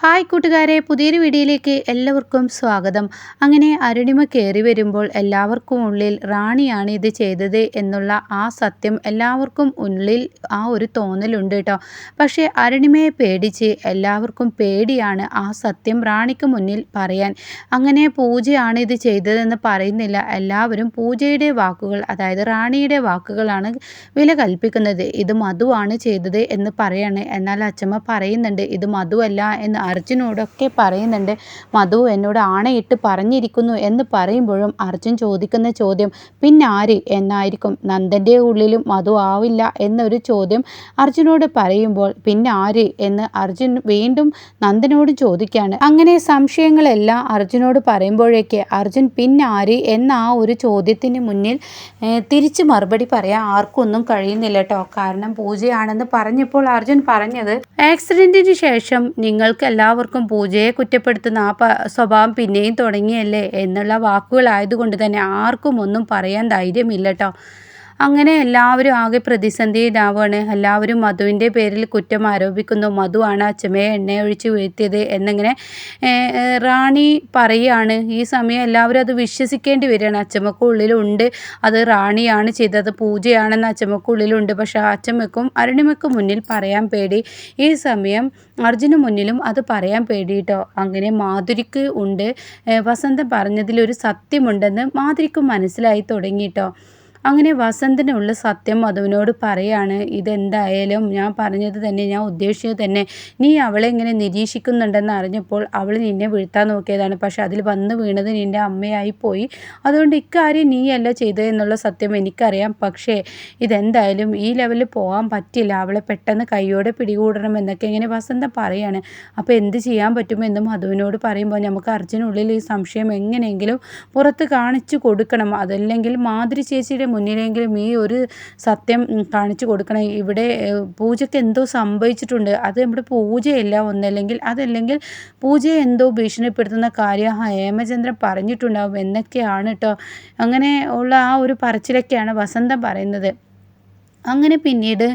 Hi കൂട്ടുകാരെ പുതിയൊരു വീഡിയോയിലേക്ക് എല്ലാവർക്കും സ്വാഗതം. അങ്ങനെ അരുണിമ കയറി വരുമ്പോൾ എല്ലാവർക്കും ഉള്ളിൽ റാണിയാണ് ഇത് ചെയ്തത് എന്നുള്ള ആ സത്യം എല്ലാവർക്കും ഉള്ളിൽ ആ ഒരു തോന്നലുണ്ട് കേട്ടോ. പക്ഷേ അരുണിമയെ പേടിച്ച് എല്ലാവർക്കും പേടിയാണ് ആ സത്യം റാണിക്ക് മുന്നിൽ പറയാൻ. അങ്ങനെ പൂജയാണ് ഇത് ചെയ്തതെന്ന് പറയുന്നില്ല. എല്ലാവരും പൂജയുടെ വാക്കുകൾ അതായത് റാണിയുടെ വാക്കുകളാണ് വില കൽപ്പിക്കുന്നത്. ഇത് മധുവാണ് ചെയ്തത് എന്ന് പറയാണ്. എന്നാൽ അച്ചമ്മ പറയുന്നുണ്ട് ഇത് മധുവല്ല എന്ന്. അർജുനോടൊക്കെ പറയുന്നുണ്ട് മധു എന്നോട് ആണയിട്ട് പറഞ്ഞിരിക്കുന്നു എന്ന് പറയുമ്പോഴും അർജുൻ ചോദിക്കുന്ന ചോദ്യം പിന്നെ ആര് എന്നായിരിക്കും? നന്ദന്റെ ഉള്ളിലും മധു ആവില്ല എന്നൊരു ചോദ്യം അർജുനോട് പറയുമ്പോൾ പിന്നെ ആര്? എന്ന് അർജുൻ വീണ്ടും നന്ദനോട് ചോദിക്കുകയാണ്. അങ്ങനെ സംശയങ്ങളെല്ലാം അർജുനോട് പറയുമ്പോഴേക്ക് അർജുൻ പിന്നെ ആര്? എന്ന ആ ഒരു ചോദ്യത്തിന് മുന്നിൽ തിരിച്ച് മറുപടി പറയാൻ ആർക്കൊന്നും കഴിയുന്നില്ല കേട്ടോ കാരണം പൂജയാണെന്ന് പറഞ്ഞപ്പോൾ അർജുൻ പറഞ്ഞത് ആക്സിഡന്റിന് ശേഷം നിങ്ങൾക്ക് എല്ലാവർക്കും പൂജയെ കുറ്റപ്പെടുത്തുന്ന ആ സ്വഭാവം പിന്നെയും തുടങ്ങിയല്ലേ എന്നുള്ള വാക്കുകളായതുകൊണ്ട് തന്നെ ആർക്കും ഒന്നും പറയാൻ ധൈര്യമില്ല കേട്ടോ അങ്ങനെ എല്ലാവരും ആകെ പ്രതിസന്ധിയിലാവുകയാണ് എല്ലാവരും മധുവിന്റെ പേരിൽ കുറ്റം ആരോപിക്കുന്നു. മധുവാണ് അച്ഛമ്മയെ എണ്ണയൊഴിച്ച് വീഴ്ത്തിയത് എന്നിങ്ങനെ റാണി പറയുകയാണ് ഈ സമയം എല്ലാവരും അത് വിശ്വസിക്കേണ്ടി വരികയാണ്. അച്ചമ്മക്കുള്ളിലുണ്ട് അത് റാണിയാണ് ചെയ്തത്. പൂജയാണെന്ന് അച്ചമ്മക്കുള്ളിലുണ്ട് പക്ഷേ അച്ചമ്മക്കും അരുണിമയ്ക്കും മുന്നിൽ പറയാൻ പേടി. ഈ സമയം അർജുന് മുന്നിലും അത് പറയാൻ പേടിയിട്ടോ അങ്ങനെ മാധുരിക്ക് ഉണ്ട്. വസന്തം പറഞ്ഞതിലൊരു സത്യമുണ്ടെന്ന് മാധുരിക്കും മനസ്സിലായി തുടങ്ങിയിട്ടോ അങ്ങനെ വസന്തനുള്ള സത്യം മധുവിനോട് പറയാണ് ഇതെന്തായാലും ഞാൻ പറഞ്ഞത് തന്നെ ഞാൻ ഉദ്ദേശിച്ചത് തന്നെ. നീ അവളെ ഇങ്ങനെ നിരീക്ഷിക്കുന്നുണ്ടെന്ന് അറിഞ്ഞപ്പോൾ അവൾ നിന്നെ വീഴ്ത്താൻ നോക്കിയതാണ്. പക്ഷെ അതിൽ വന്ന് വീണത് നിന്റെ അമ്മയായി പോയി. അതുകൊണ്ട് ഇക്കാര്യം നീയല്ല ചെയ്തതെന്നുള്ള സത്യം എനിക്കറിയാം. പക്ഷേ ഇതെന്തായാലും ഈ ലെവലിൽ പോകാൻ പറ്റില്ല. അവളെ പെട്ടെന്ന് കൈയോടെ പിടികൂടണം എന്നൊക്കെ ഇങ്ങനെ വസന്ത പറയാണ്. അപ്പോൾ എന്ത് ചെയ്യാൻ പറ്റുമെന്ന് മധുവിനോട് പറയുമ്പോൾ നമുക്ക് അർജുനുള്ളിൽ ഈ സംശയം എങ്ങനെയെങ്കിലും പുറത്ത് കാണിച്ചു കൊടുക്കണം. അതല്ലെങ്കിൽ മാതൃ ചേച്ചിയുടെ മുന്നിലെങ്കിലും ഈ ഒരു സത്യം കാണിച്ചു കൊടുക്കണം ഇവിടെ പൂജയ്ക്ക് എന്തോ സംഭവിച്ചിട്ടുണ്ട്. അത് നമ്മുടെ പൂജയല്ല ഒന്നല്ലെങ്കിൽ അതല്ലെങ്കിൽ പൂജയെ എന്തോ ഭീഷണിപ്പെടുത്തുന്ന കാര്യം ഹേമചന്ദ്രൻ പറഞ്ഞിട്ടുണ്ടാവും എന്നൊക്കെയാണ് കേട്ടോ അങ്ങനെ ഉള്ള ആ ഒരു പറച്ചിലൊക്കെയാണ് വസന്തം പറയുന്നത്. അങ്ങനെ പിന്നീട്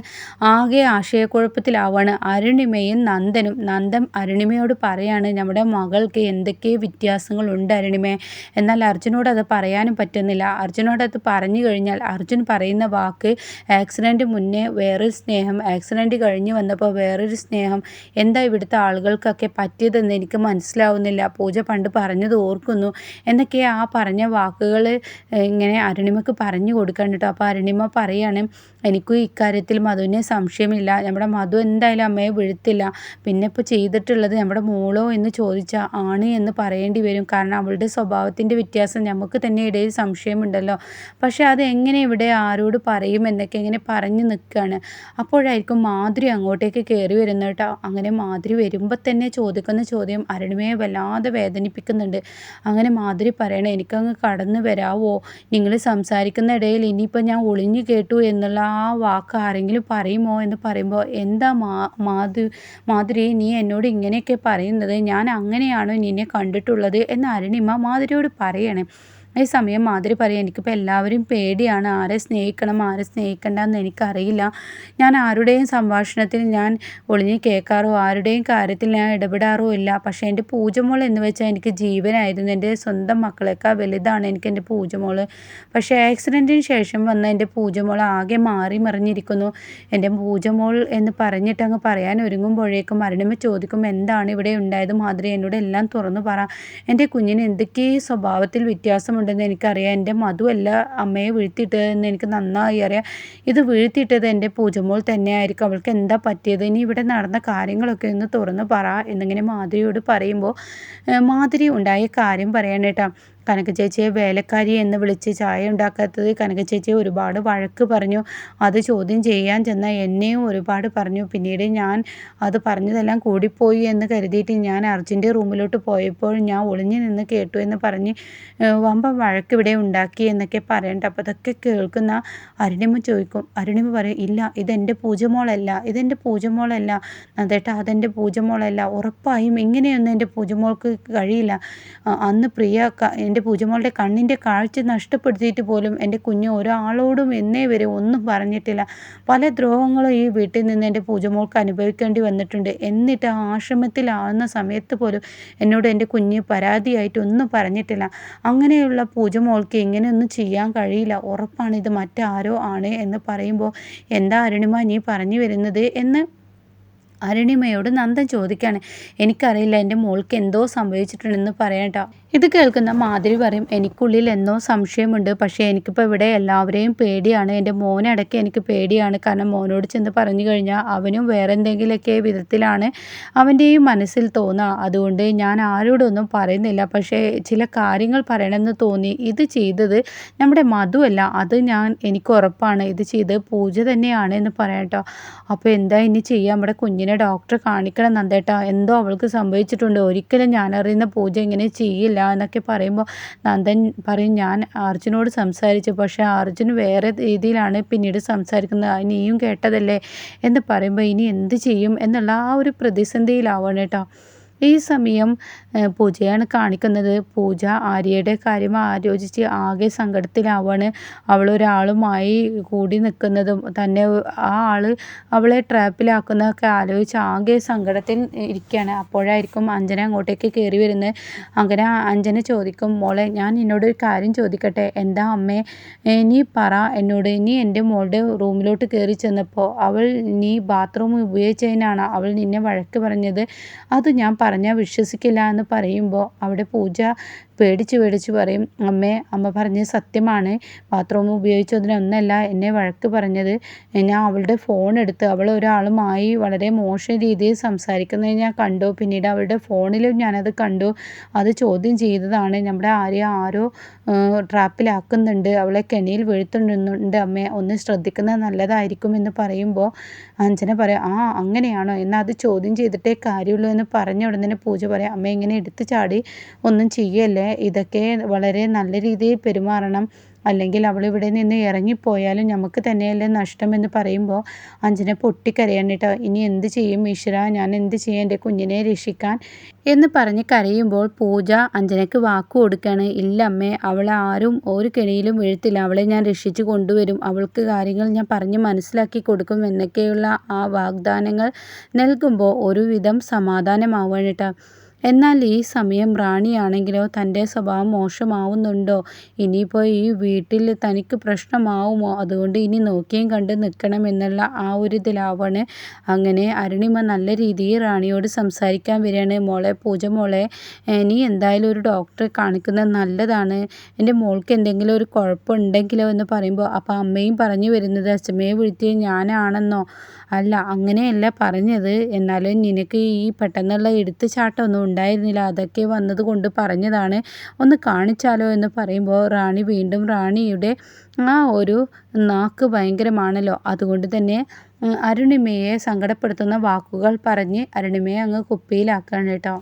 ആകെ ആശയക്കുഴപ്പത്തിലാവാണ് അരുണിമയും നന്ദനും. നന്ദൻ അരുണിമയോട് പറയാണ് നമ്മുടെ മകൾക്ക് എന്തൊക്കെ വ്യത്യാസങ്ങളുണ്ട് അരുണിമേ? എന്നാൽ അർജുനോട് അത് പറയാനും പറ്റുന്നില്ല. അർജുനോട് അത് പറഞ്ഞു കഴിഞ്ഞാൽ അർജുൻ പറയുന്ന വാക്ക് ആക്സിഡന്റ് മുന്നേ വേറൊരു സ്നേഹം ആക്സിഡന്റ് കഴിഞ്ഞ് വന്നപ്പോൾ വേറൊരു സ്നേഹം എന്താ ഇവിടുത്തെ ആളുകൾക്കൊക്കെ പറ്റിയതെന്ന് എനിക്ക് മനസ്സിലാവുന്നില്ല പൂജ പണ്ട് പറഞ്ഞത് ഓർക്കുന്നു എന്നൊക്കെ ആ പറഞ്ഞ വാക്കുകൾ ഇങ്ങനെ അരുണിമക്ക് പറഞ്ഞു കൊടുക്കാൻ കേട്ടോ. അപ്പോൾ അരുണിമ പറയാണ് എനിക്കും ഇക്കാര്യത്തിൽ മധുവിനെ സംശയമില്ല. നമ്മുടെ മധു എന്തായാലും അമ്മയെ വീഴ്ത്തില്ല. പിന്നെ ഇപ്പോൾ ചെയ്തിട്ടുള്ളത് നമ്മുടെ മോളോ എന്ന് ചോദിച്ചാൽ ആണ് എന്ന് പറയേണ്ടി വരും. കാരണം അവളുടെ സ്വഭാവത്തിന്റെ വ്യത്യാസം നമുക്ക് തന്നെ ഇടയിൽ സംശയമുണ്ടല്ലോ. പക്ഷേ അത് എങ്ങനെ ഇവിടെ ആരോട് പറയും എന്നൊക്കെ ഇങ്ങനെ പറഞ്ഞു നിൽക്കുകയാണ് അപ്പോഴായിരിക്കും മാധുരി അങ്ങോട്ടേക്ക് കയറി വരുന്നത് കേട്ടോ. അങ്ങനെ മാധുരി വരുമ്പോൾ തന്നെ ചോദിക്കുന്ന ചോദ്യം അരുണിമയെ വല്ലാതെ വേദനിപ്പിക്കുന്നുണ്ട്. അങ്ങനെ മാധുരി പറയണേ എനിക്കങ്ങ് കടന്നു വരാവോ? നിങ്ങൾ സംസാരിക്കുന്ന ഇടയിൽ ഇനിയിപ്പോൾ ഞാൻ ഒളിഞ്ഞു കേട്ടു എന്നുള്ള ആ വാക്ക് ആരെങ്കിലും പറയുമോ എന്ന് പറയുമ്പോൾ എന്താ മാ മാധു മാധുരി നീ എന്നോട് ഇങ്ങനെയൊക്കെ പറയുന്നത്? ഞാൻ അങ്ങനെയാണോ നിന്നെ കണ്ടിട്ടുള്ളത്? എന്ന് അരുണിമ മാധുരിയോട് പറയണേ. സമയം മാതിരി പറയാം. എനിക്കിപ്പോൾ എല്ലാവരും പേടിയാണ്. ആരെ സ്നേഹിക്കണം ആരെ സ്നേഹിക്കണ്ട എന്ന് എനിക്കറിയില്ല. ഞാൻ ആരുടെയും സംഭാഷണത്തിൽ ഞാൻ ഒളിഞ്ഞു കേൾക്കാറോ ആരുടെയും കാര്യത്തിൽ ഞാൻ ഇടപെടാറോ ഇല്ല. പക്ഷേ എന്റെ പൂജമോൾ എന്ന് വെച്ചാൽ എനിക്ക് ജീവനായിരുന്നു. എന്റെ സ്വന്തം മക്കളേക്കാൾ വലുതാണ് എനിക്ക് എന്റെ പൂജമോൾ. പക്ഷേ ആക്സിഡന്റിന് ശേഷം വന്ന എന്റെ പൂജമോൾ ആകെ മാറി മറിഞ്ഞിരിക്കുന്നു. എന്റെ പൂജമോൾ എന്ന് പറഞ്ഞിട്ട് അങ്ങ് പറയാൻ ഒരുങ്ങുമ്പോഴേക്കും മരണമേ ചോദിക്കും എന്താണ് ഇവിടെ ഉണ്ടായത്? മാതിരി എന്നോട് എല്ലാം തുറന്നു പറ. എന്റെ കുഞ്ഞിന് എന്തൊക്കെ സ്വഭാവത്തിൽ വ്യത്യാസം ഉണ്ടെന്ന് എനിക്കറിയാം. എന്റെ മധുവല്ല അമ്മയെ വീഴ്ത്തിയിട്ടതെന്ന് എനിക്ക് നന്നായി അറിയാം. ഇത് വീഴ്ത്തിയിട്ടത് എന്റെ പൂജമോൾ തന്നെയായിരിക്കും. അവൾക്ക് എന്താ പറ്റിയത്? ഇനി ഇവിടെ നടന്ന കാര്യങ്ങളൊക്കെ ഒന്ന് തുറന്ന് പറ. എന്നിങ്ങനെ മാധുരിയോട് പറയുമ്പോൾ മാധുരി ഉണ്ടായ കാര്യം പറയാനേട്ടാ കനക ചേച്ചിയെ വേലക്കാരി എന്ന് വിളിച്ച് ചായ ഉണ്ടാക്കാത്തത് കനക ചേച്ചിയെ ഒരുപാട് വഴക്ക് പറഞ്ഞു. അത് ചോദ്യം ചെയ്യാൻ ചെന്ന എന്നെയും ഒരുപാട് പറഞ്ഞു. പിന്നീട് ഞാൻ അത് പറഞ്ഞതെല്ലാം കൂടിപ്പോയി എന്ന് കരുതിയിട്ട് ഞാൻ അർജുന്റെ റൂമിലോട്ട് പോയപ്പോൾ ഞാൻ ഒളിഞ്ഞു നിന്ന് കേട്ടു എന്ന് പറഞ്ഞ് വമ്പ വഴക്ക് ഇവിടെ ഉണ്ടാക്കി എന്നൊക്കെ പറയണ്ട. അപ്പോൾ അതൊക്കെ കേൾക്കുന്ന അരുണിമ ചോദിക്കും. അരുണിമ പറയും ഇല്ല ഇതെന്റെ പൂജമോളല്ല ഇതെന്റെ പൂജമോളല്ല. അതേട്ടാ അതെന്റെ പൂജമോളല്ല. ഉറപ്പായും ഇങ്ങനെയൊന്നും എന്റെ പൂജമോൾക്ക് കഴിയില്ല. അന്ന് പ്രിയ എന്റെ പൂജമോളുടെ കണ്ണിന്റെ കാഴ്ച നഷ്ടപ്പെടുത്തിയിട്ട് പോലും എന്റെ കുഞ്ഞ് ഒരാളോടും എന്നേ വരെ ഒന്നും പറഞ്ഞിട്ടില്ല. പല ദ്രോഹങ്ങളും ഈ വീട്ടിൽ നിന്ന് എന്റെ പൂജമോൾക്ക് അനുഭവിക്കേണ്ടി വന്നിട്ടുണ്ട്. എന്നിട്ട് ആ ആശ്രമത്തിലാവുന്ന സമയത്ത് പോലും എന്നോട് എന്റെ കുഞ്ഞ് പരാതിയായിട്ട് ഒന്നും പറഞ്ഞിട്ടില്ല. അങ്ങനെയുള്ള പൂജമോൾക്ക് ഇങ്ങനെയൊന്നും ചെയ്യാൻ കഴിയില്ല. ഉറപ്പാണ് ഇത് മറ്റാരോ ആണ് എന്ന് പറയുമ്പോൾ എന്താ അരുണിമ നീ പറഞ്ഞു വരുന്നത് എന്ന് അരുണിമയോട് നന്ദൻ ചോദിക്കുകയാണ് എനിക്കറിയില്ല എന്റെ മോൾക്ക് എന്തോ സംഭവിച്ചിട്ടുണ്ടെന്ന് പറയട്ടോ ഇത് കേൾക്കുന്ന മാതിരി പറയും എനിക്കുള്ളിൽ എന്നോ സംശയമുണ്ട്. പക്ഷേ എനിക്കിപ്പോൾ ഇവിടെ എല്ലാവരെയും പേടിയാണ്. എന്റെ മോനടക്കം എനിക്ക് പേടിയാണ്. കാരണം മോനോട് ചെന്ന് പറഞ്ഞു കഴിഞ്ഞാൽ അവനും വേറെ എന്തെങ്കിലുമൊക്കെ വിധത്തിലാണ് അവന്റെയും മനസ്സിൽ തോന്നുക അതുകൊണ്ട് ഞാൻ ആരോടൊന്നും പറയുന്നില്ല. പക്ഷേ ചില കാര്യങ്ങൾ പറയണമെന്ന് തോന്നി. ഇത് ചെയ്തത് നമ്മുടെ മധുവല്ല അത് ഞാൻ എനിക്ക് ഉറപ്പാണ്. ഇത് ചെയ്ത് പൂജ തന്നെയാണ് എന്ന് പറയട്ടോ അപ്പോൾ എന്താ ഇനി ചെയ്യുക നമ്മുടെ കുഞ്ഞിനെ ഡോക്ടറെ കാണിക്കണം നന്ദേട്ടാ. എന്തോ അവൾക്ക് സംഭവിച്ചിട്ടുണ്ട്. ഒരിക്കലും ഞാനറിയുന്ന പൂജ ഇങ്ങനെ ചെയ്യില്ല. എന്നൊക്കെ പറയുമ്പോൾ നന്ദൻ പറയും ഞാൻ അർജുനോട് സംസാരിച്ചു. പക്ഷേ അർജുൻ വേറെ രീതിയിലാണ് പിന്നീട് സംസാരിക്കുന്നത്. നീയും കേട്ടതല്ലേ? എന്ന് പറയുമ്പോൾ ഇനി എന്ത് ചെയ്യും എന്നുള്ള ആ ഒരു പ്രതിസന്ധിയിലാവണം കേട്ടോ. ഈ സമയം പൂജയാണ് കാണിക്കുന്നത്. പൂജ ആര്യയുടെ കാര്യം ആലോചിച്ച് ആകെ സങ്കടത്തിലാവാണ് അവൾ ഒരാളുമായി കൂടി നിൽക്കുന്നതും. തന്നെ ആ ആൾ അവളെ ട്രാപ്പിലാക്കുന്നതൊക്കെ ആലോചിച്ച് ആകെ സങ്കടത്തിൽ ഇരിക്കുകയാണ്. അപ്പോഴായിരിക്കും അഞ്ജന അങ്ങോട്ടേക്ക് കയറി വരുന്നത്. അങ്ങനെ അഞ്ജന ചോദിക്കും മോളെ ഞാൻ എന്നോട് ഒരു കാര്യം ചോദിക്കട്ടെ? എന്താ അമ്മേ നീ പറ എന്നോട്. നീ എന്റെ മോളുടെ റൂമിലോട്ട് കയറി ചെന്നപ്പോൾ അവൾ നീ ബാത്റൂം ഉപയോഗിച്ചതിനാണ് അവൾ നിന്നെ വഴക്ക് പറഞ്ഞത്. അത് ഞാൻ പറഞ്ഞാൽ വിശ്വസിക്കില്ല എന്ന് പറയുമ്പോൾ അവിടെ പൂജ പേടിച്ച് പേടിച്ച് പറയും അമ്മേ അമ്മ പറഞ്ഞത് സത്യമാണ്. ബാത്റൂം ഉപയോഗിച്ചതിനൊന്നല്ല എന്നെ വഴക്ക് പറഞ്ഞത്. ഞാൻ അവളുടെ ഫോൺ എടുത്ത് അവൾ ഒരാളുമായി വളരെ മോശം രീതിയിൽ സംസാരിക്കുന്നത് ഞാൻ കണ്ടു. പിന്നീട് അവളുടെ ഫോണിലും ഞാനത് കണ്ടു. അത് ചോദ്യം ചെയ്തതാണ്. നമ്മുടെ ആര്യ ആരോ ട്രാപ്പിലാക്കുന്നുണ്ട് അവളെ കെണിയിൽ വീഴ്ത്തുന്നുണ്ട്. അമ്മേ ഒന്ന് ശ്രദ്ധിക്കുന്നത് നല്ലതായിരിക്കും എന്ന് പറയുമ്പോൾ അഞ്ജന പറയാം ആ അങ്ങനെയാണോ? എന്നാൽ അത് ചോദ്യം ചെയ്തിട്ടേ കാര്യമുള്ളൂ എന്ന് പറഞ്ഞ ഉടനെ പൂജ പറയാം അമ്മ ഇങ്ങനെ എടുത്തു ചാടി ഒന്നും ചെയ്യല്ലേ? ഇതൊക്കെ വളരെ നല്ല രീതിയിൽ പെരുമാറണം. അല്ലെങ്കിൽ അവൾ ഇവിടെ നിന്ന് ഇറങ്ങിപ്പോയാലും നമുക്ക് തന്നെയല്ലേ നഷ്ടം എന്ന് പറയുമ്പോൾ അഞ്ജന പൊട്ടിക്കരയാണ് കേട്ടോ ഇനി എന്ത് ചെയ്യും ഈശ്വര? ഞാൻ എന്ത് ചെയ്യും എന്റെ കുഞ്ഞിനെ രക്ഷിക്കാൻ? എന്ന് പറഞ്ഞ് കരയുമ്പോൾ പൂജ അഞ്ജനയ്ക്ക് വാക്ക് കൊടുക്കുകയാണ് ഇല്ല അമ്മേ അവളെ ആരും ഒരു കെണിയിലും വീഴ്ത്തില്ല. അവളെ ഞാൻ രക്ഷിച്ചു കൊണ്ടുവരും. അവൾക്ക് കാര്യങ്ങൾ ഞാൻ പറഞ്ഞ് മനസ്സിലാക്കി കൊടുക്കും എന്നൊക്കെയുള്ള ആ വാഗ്ദാനങ്ങൾ നൽകുമ്പോൾ ഒരുവിധം സമാധാനമാവുകയാണ് കേട്ടോ. എന്നാൽ ഈ സമയം റാണിയാണെങ്കിലോ തന്റെ സ്വഭാവം മോശമാവുന്നുണ്ടോ? ഇനിയിപ്പോൾ ഈ വീട്ടിൽ തനിക്ക് പ്രശ്നമാവുമോ? അതുകൊണ്ട് ഇനി നോക്കിയും കണ്ട് നിൽക്കണം എന്നുള്ള ആ ഒരു ഇതിലാവാണ്. അങ്ങനെ അരുണിമ നല്ല രീതിയിൽ റാണിയോട് സംസാരിക്കാൻ വരികയാണ്. മോളെ പൂജ മോളെ നീ എന്തായാലും ഒരു ഡോക്ടറെ കാണിക്കുന്നത് നല്ലതാണ്. എന്റെ മോൾക്ക് എന്തെങ്കിലും ഒരു കുഴപ്പമുണ്ടെങ്കിലോ എന്ന് പറയുമ്പോൾ അപ്പോൾ അമ്മയും പറഞ്ഞു വരുന്നത് അച്ഛമ്മയെ വിളിച്ച് ഞാനാണെന്നോ? അല്ല അങ്ങനെയല്ല പറഞ്ഞത്. എന്നാലും നിനക്ക് ഈ പെട്ടെന്നുള്ള എടുത്തുചാട്ടമൊന്നും ഉണ്ടായിരുന്നില്ല. അതൊക്കെ വന്നത് കൊണ്ട് പറഞ്ഞതാണ്. ഒന്ന് കാണിച്ചാലോ എന്ന് പറയുമ്പോൾ റാണി വീണ്ടും റാണിയുടെ ആ ഒരു നാക്ക് ഭയങ്കരമാണല്ലോ. അതുകൊണ്ട് തന്നെ അരുണിമയെ സങ്കടപ്പെടുത്തുന്ന വാക്കുകൾ പറഞ്ഞ് അരുണിമയെ അങ്ങ് കുപ്പിയിലാക്കുകയാണ് കേട്ടോ.